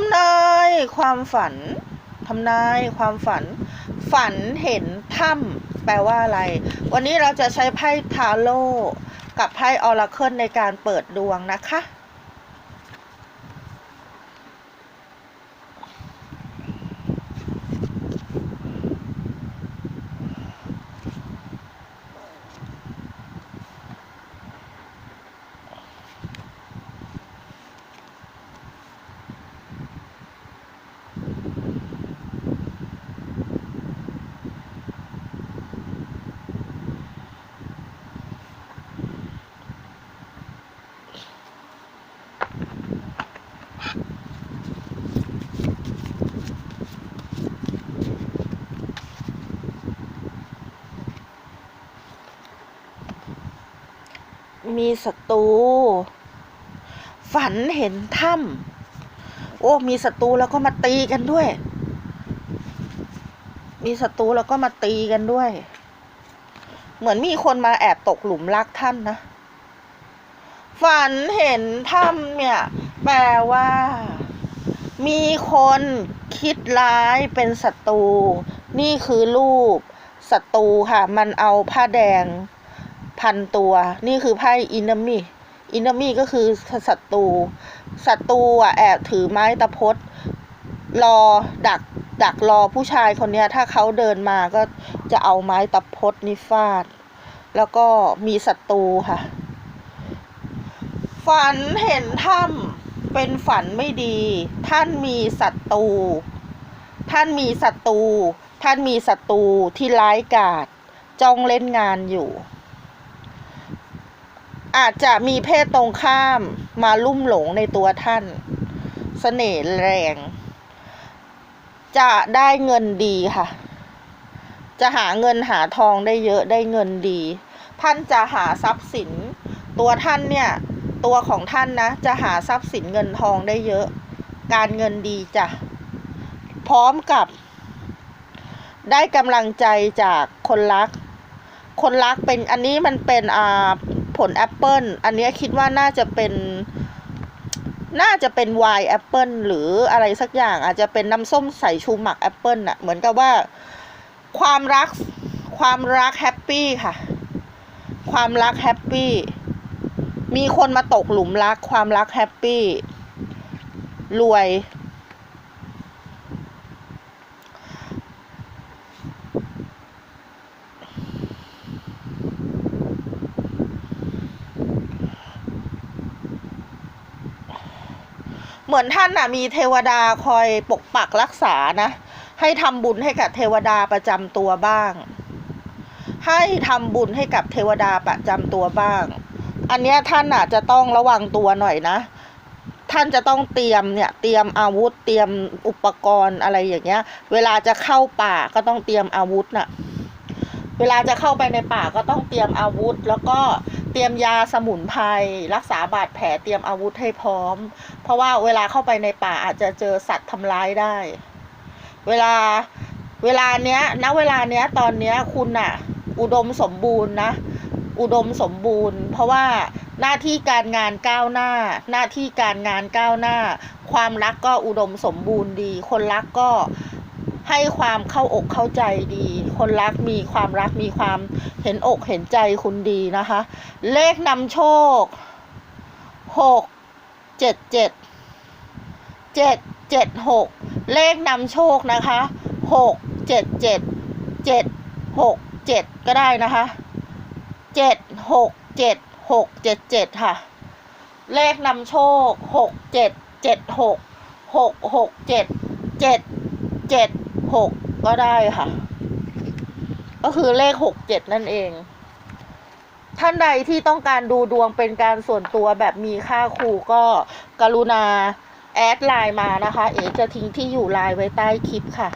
ทำนายความฝันทำนายความฝัน ฝันเห็นถ้ำแปลว่าอะไร วันนี้เราจะใช้ไพ่ทาโร่กับไพ่ออราเคิลในการเปิดดวงนะคะ มีศัตรู ฝันเห็นถ้ำโอ้ มีศัตรูแล้วก็มาตีกันด้วย มีศัตรูแล้วก็มาตีกันด้วย เหมือนมีคนมาแอบตกหลุมรักท่านนะ ฝันเห็นถ้ำเนี่ย แปลว่า มีคนคิดร้ายเป็นศัตรู นี่คือรูปศัตรูค่ะ มันเอาผ้าแดง พันตัว นี่คือไพ่อินามิอินามิก็คือศัตรูศัตรูอะแอบถือไม้ตะพดรอดักดักรอผู้ชายคนเนี้ยถ้าเขาเดินมาก็จะเอาไม้ตะพดนี่ฟาด แล้วก็มีศัตรูค่ะ ฝันเห็นถ้ำเป็นฝันไม่ดี ท่านมีศัตรูท่านมีศัตรูท่านมีศัตรูที่ร้ายกาจจ้องเล่นงานอยู่ อาจจะมีเพศตรงข้ามมาลุ่มหลงในตัวท่านเสน่ห์แรง จะได้เงินดีค่ะ จะหาเงินหาทองได้เยอะได้เงินดี ท่านจะหาทรัพย์สิน ตัวท่านเนี่ย ตัวของท่านนะ จะหาทรัพย์สินเงินทองได้เยอะ การเงินดีจ้ะ พร้อมกับ ได้กำลังใจจากคนรัก คนรักเป็นอันนี้มันเป็นอ่า ผลแอปเปิลอันนี้คิดว่าน่าจะเป็น น่าจะเป็นไวน์แอปเปิลหรืออะไรสักอย่าง อาจจะเป็นน้ำส้มสายชูหมักแอปเปิลน่ะเหมือนกับว่า ความรักความรักแฮปปี้ค่ะ ความรักแฮปปี้ มีคนมาตกหลุมรัก ความรักแฮปปี้ รวย เหมือนท่านน่ะมีเทวดาคอยปกปักรักษานะ ให้ทำบุญให้กับเทวดาประจำตัวบ้าง ให้ทำบุญให้กับเทวดาประจำตัวบ้าง อันเนี้ยท่านน่ะจะต้องระวังตัวหน่อยนะ ท่านจะต้องเตรียมเนี่ยเตรียมอาวุธเตรียมอุปกรณ์อะไรอย่างเงี้ย เวลาจะเข้าป่าก็ต้องเตรียมอาวุธน่ะเวลาจะเข้าไปในป่าก็ต้องเตรียมอาวุธ แล้วก็เตรียมยาสมุนไพรรักษาบาดแผลเตรียมอาวุธให้พร้อม เพราะว่าเวลาเข้าไปในป่าอาจจะเจอสัตว์ทำร้ายได้ เวลาเวลาเนี้ยณเวลาเนี้ยตอนเนี้ยคุณน่ะอุดมสมบูรณ์นะ อุดมสมบูรณ์ เพราะว่าหน้าที่การงานก้าวหน้า หน้าที่การงานก้าวหน้า ความรักก็อุดมสมบูรณ์ดี คนรักก็ให้ความเข้าอกเข้าใจดี คนรักมีความรักมีความเห็นอกเห็นใจคุณดีนะคะ เลขนำโชคหก เจ็ดเจ็ดเจ็ดเจ็ดหกเลขนำโชคนะคะหกเจ็ดเจ็ดเจ็ดหกเจ็ดก็ได้นะคะเจ็ดหกเจ็ดหกเจ็ดเจ็ดค่ะ เลขนำโชคหกเจ็ดเจ็ดหกหกหกเจ็ดเจ็ดเจ็ดหกก็ได้ค่ะ ก็คือเลขหกเจ็ดนั่นเอง ท่านใดที่ต้องการดูดวงเป็นการส่วนตัวแบบมีค่าครูก็กรุณาแอดไลน์มานะคะ เอ๋จะทิ้งที่อยู่ไลน์ไว้ใต้คลิปค่ะ